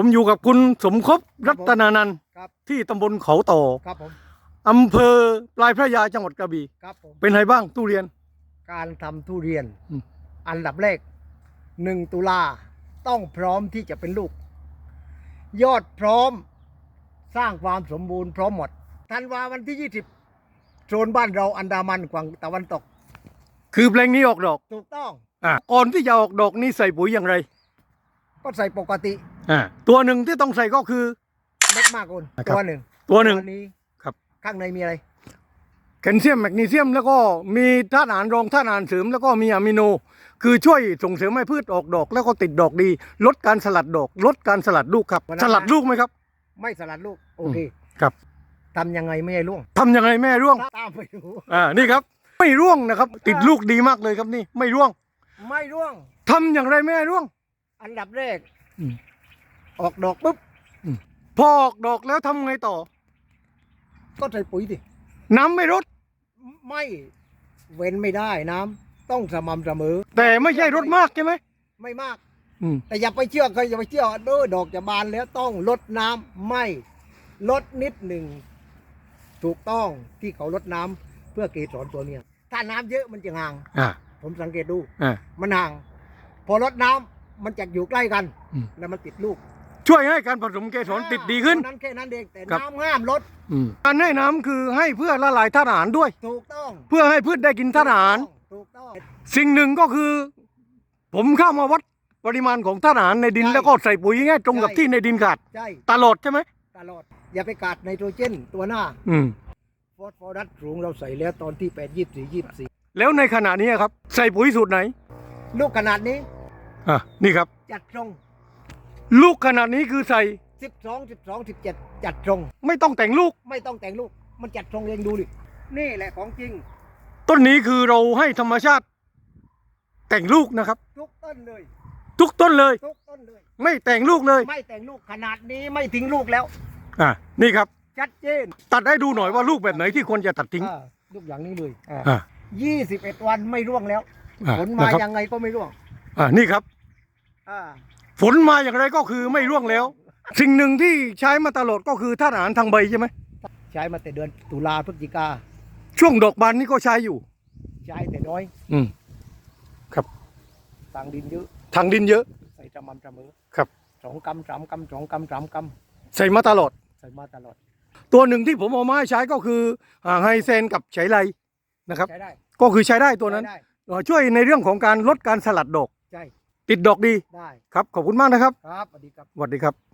ผมอยู่กับคุณสมภพรัตนานันท์ครับ ที่ตำบลเขาต่อครับผมอำเภอปลายพระยาจังหวัดกระบี่ครับผมเป็นไงบ้างตู้เรียน การทำทุเรียน อืม อันดับแรกหนึ่งตุลาต้องพร้อมที่จะเป็นลูก ยอดพร้อมสร้างความสมบูรณ์พร้อมหมดธันวาวันที่ 20โซนบ้านเราอันดามันกวางตะวันตกคือแปลงนี้ออกดอกถูกต้อง อะก่อนที่จะออกดอกนี่ใส่ปุ๋ยอย่างไร ก็ใส่ปกติอ่าตัวหนึ่งที่ต้องใส่ก็คือเม็ดมากคุณนะครับ ตัวหนึ่งตัวหนึ่ง นี้ครับ ข้างในมีอะไร แคลเซียมแมกนีเซียมแล้วก็มีธาตุอาหารรองธาตุอาหารเสริมแล้วก็มีอะมิโน คือช่วยส่งเสริมให้พืชออกดอก แล้วก็ติดดอกดี ลดการสลัดดอก ลดการสลัดลูกครับ วันนั้นสลัดลูกไหมครับ ไม่สลัดลูก โอเคครับ ทำยังไงไม่ให้ร่วงทำยังไงแม่ร่วง ตามไปดูอ่านี่ครับ ไม่ร่วงนะครับ ติดลูกดีมากเลยครับนี่ ไม่ร่วงไม่ร่วงทำอย่างไรแม่ให้ร่วง อันดับแรกอืมออกดอกปุ๊บพอออกดอกแล้วทำไงต่อ ก็ใส่ปุ๋ยดิน้ำไม่ลดไม่เว้นไม่ได้น้ำต้องสม่ำเสมอ แต่ไม่ใช่ลดมากใช่ไหมไม่มาก อืม แต่อย่าไปเชื่อใครอย่าไปเชื่อเด้อดอกจะบานแล้วต้องลดน้ำไม่ลดนิดหนึ่งถูกต้องที่เขาลดน้ำเพื่อเกสรตัวเนี้ยถ้าน้ำเยอะมันจะห่าง อ่า ผมสังเกตดูอ่า มันห่าง พอลดน้ำ มันจะอยู่ใกล้กัน อืม แล้วมันติดลูกช่วยให้การผสมเกสรติดดีขึ้น เท่านั้นแค่นั้นเองแต่ครับ น้ำห้ามลดอืมการให้น้ำคือให้เพื่อละลายธาตุอาหารด้วย ถูกต้องเพื่อให้พืชได้กินธาตุอาหาร ถูกต้อง สิ่งหนึ่งก็คือ ผมเข้ามาวัดปริมาณของธาตุอาหารในดินใช่แล้วก็ใส่ปุ๋ยง่ายตรงกับใช่ ที่ในดินขาด ใช่ตลอดใช่ไหมตลอด อย่าไปกัดไนโตรเจนตัวหน้า อืม ฟอสฟอรัสสูงเราใส่แล้วตอนที่แปดยี่สิบสี่ยี่สิบสี่แล้วในขณะนี้ครับ ใส่ปุ๋ยสูตรไหน ลูกขนาดนี้ อะนี่ครับ จัดตรง ลูกขนาดนี้คือใส่สิบสองสิบสองสิบเจ็ดจัดตรง ไม่ต้องแต่งลูก ไม่ต้องแต่งลูก มันจัดตรงเองดูดิ นี่แหละของจริง ต้นนี้คือเราให้ธรรมชาติ แต่งลูกนะครับ ทุกต้นเลย ทุกต้นเลย ทุกต้นเลย ไม่แต่งลูกเลย ไม่แต่งลูกขนาดนี้ไม่ทิ้งลูกแล้ว อะนี่ครับ ชัดเจนตัดให้ดูหน่อยว่าลูกแบบไหนที่ควรจะตัดทิ้ง อ่าลูกอย่างนี้เลยอ่ายี่สิบเอ็ดวันไม่ร่วงแล้ว อะผลมานะครับ ยังไงก็ไม่ร่วง อ่านี่ครับอ่า ฝนมาอย่างไรก็คือไม่ร่วงแล้ว สิ่งหนึ่งที่ใช้มาตลอดก็คือธาตุอาหารทางใบใช่ไหมใช้มาแต่เดือนตุลาพฤศจิกา ช่วงดอกบานนี่ก็ใช้อยู่ ใช้แต่น้อย อืมต่างดินเยอะทางดินเยอะ ใส่สม่ำเสมอครับสองกำสามกำสองกำสามกใส่มาตลอดำใส่มาตลอด ตัวหนึ่งที่ผมเอามาให้ใช้ก็คืออ่าไฮเซนกับไฉไลนะครับ ใช้ได้ก็คือใช้ได้ตัวนั้น ใช้ได้เอ่อช่วยในเรื่องของการลดการสลัดดอก ใช่ ติดดอกดีได้ครับขอบคุณมากนะครับ ครับสวัสดีครับ สวัสดีครับ